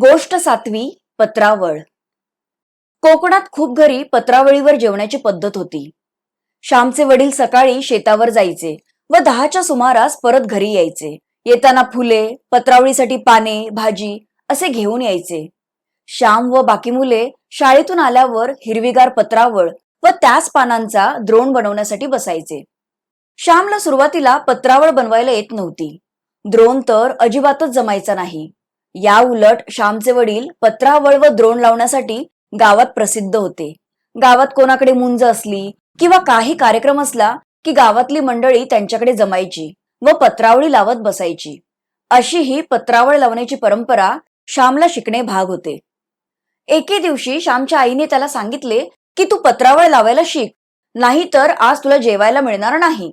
गोष्ट सातवी पत्रावळ. कोकणात खूप घरी पत्रावळीवर जेवण्याची पद्धत होती. श्यामचे वडील सकाळी शेतावर जायचे व दहाच्या सुमारास परत घरी यायचे. येताना फुले पत्रावळीसाठी पाने भाजी असे घेऊन यायचे. श्याम व बाकी मुले शाळेतून आल्यावर हिरवीगार पत्रावळ व त्याच पानांचा द्रोण बनवण्यासाठी बसायचे. श्यामला सुरुवातीला पत्रावळ बनवायला येत नव्हती. द्रोण तर अजिबातच जमायचा नाही. या उलट श्यामचे वडील पत्रावळ व द्रोण लावण्यासाठी गावात प्रसिद्ध होते. गावात कोणाकडे मुंज असली किंवा काही कार्यक्रम असला की गावातली मंडळी त्यांच्याकडे जमायची व पत्रावळी लावत बसायची. अशी ही पत्रावळ लावण्याची परंपरा श्यामला शिकणे भाग होते. एके दिवशी श्यामच्या आईने त्याला सांगितले की तू पत्रावळ लावायला शिक नाहीतर आज तुला जेवायला मिळणार नाही.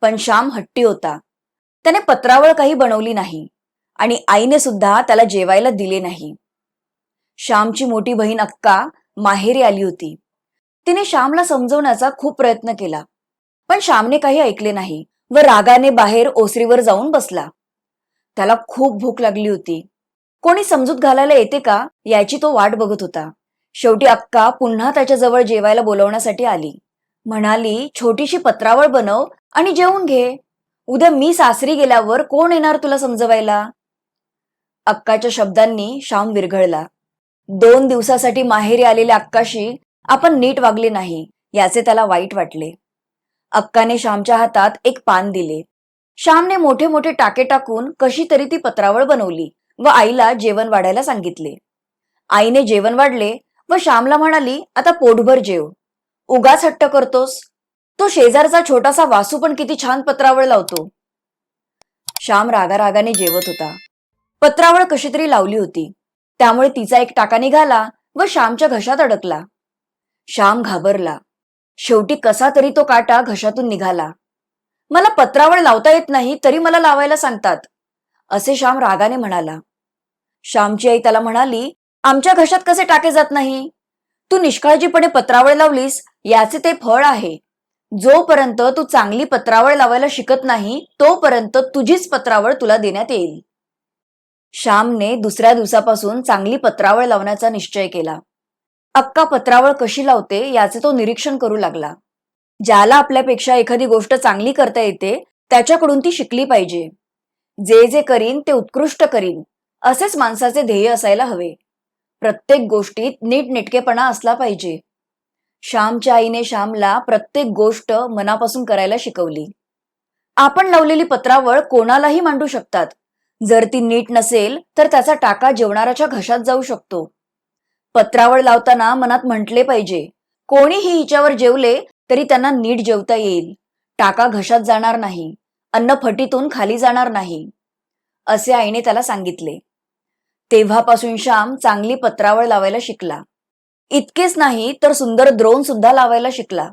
पण श्याम हट्टी होता. त्याने पत्रावळ काही बनवली नाही. आणि आईने सुद्धा त्याला जेवायला दिले नाही. श्यामची मोठी बहीण अक्का माहेरी आली होती. तिने श्यामला समजवण्याचा खूप प्रयत्न केला. पण श्यामने काही ऐकले नाही व रागाने बाहेर ओसरीवर जाऊन बसला. त्याला खूप भूक लागली होती. कोणी समजूत घालायला येते का याची तो वाट बघत होता. शेवटी अक्का पुन्हा त्याच्याजवळ जेवायला बोलवण्यासाठी आली. म्हणाली छोटीशी पत्रावळ बनव आणि जेवून घे. उद्या मी सासरी गेल्यावर कोण येणार तुला समजवायला? अक्काच्या शब्दांनी श्याम विरघळला. दोन दिवसासाठी माहेरी आलेल्या अक्काशी आपण नीट वागले नाही याचे त्याला वाईट वाटले. अक्काने श्यामच्या हातात एक पान दिले. श्यामने मोठे मोठे टाके टाकून कशी तरी ती पत्रावळ बनवली व आईला जेवण वाढायला सांगितले. आईने जेवण वाढले व श्यामला म्हणाली आता पोटभर जेव. उगाच हट्ट करतोस? तो शेजारचा छोटासा वासू पण किती छान पत्रावळ लावतो. श्याम रागारागाने जेवत होता. पत्रावळ कशी तरी लावली होती. त्यामुळे तिचा एक टाका निघाला व श्यामच्या घशात अडकला. श्याम घाबरला. शेवटी कसा तरी तो काटा घशातून निघाला. मला पत्रावळ लावता येत नाही तरी मला लावायला सांगतात असे श्याम रागाने म्हणाला. श्यामची आई त्याला म्हणाली आमच्या घशात कसे टाके जात नाही? तू निष्काळजीपणे पत्रावळ लावलीस याचे ते फळ आहे. जोपर्यंत तू चांगली पत्रावळ लावायला शिकत नाही तोपर्यंत तुझीच पत्रावळ तुला देण्यात येईल. श्यामने दुसऱ्या दिवसापासून चांगली पत्रावळ लावण्याचा निश्चय केला. अक्का पत्रावळ कशी लावते याचे तो निरीक्षण करू लागला. ज्याला आपल्यापेक्षा एखादी गोष्ट चांगली करता येते त्याच्याकडून ती शिकली पाहिजे. जे जे करीन ते उत्कृष्ट करीन असेच माणसाचे ध्येय असायला हवे. प्रत्येक गोष्टीत नीटनेटकेपणा असला पाहिजे. श्यामच्या आईने श्यामला प्रत्येक गोष्ट मनापासून करायला शिकवली. आपण लावलेली पत्रावळ कोणालाही मांडू शकतात जर ती नीट नसेल तर त्याचा टाका जेवणाऱ्याच्या घशात जाऊ शकतो. पत्रावळ लावताना मनात म्हटले पाहिजे कोणीही हिच्यावर जेवले तरी त्यांना नीट जेवता येईल. टाका घशात जाणार नाही अन्न फटीतून खाली जाणार नाही असे आईने त्याला सांगितले. तेव्हापासून श्याम चांगली पत्रावळ लावायला शिकला. इतकेच नाही तर सुंदर द्रोण सुद्धा लावायला शिकला.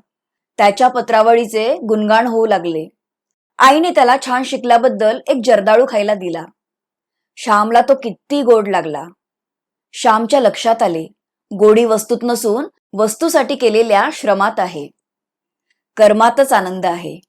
त्याच्या पत्रावळीचे गुणगान होऊ लागले. आईने त्याला छान शिकल्याबद्दल एक जर्दाळू खायला दिला. श्यामला तो किती गोड लागला. श्यामच्या लक्षात आले गोडी वस्तूत नसून वस्तूसाठी केलेल्या श्रमात आहे. कर्मातच आनंद आहे.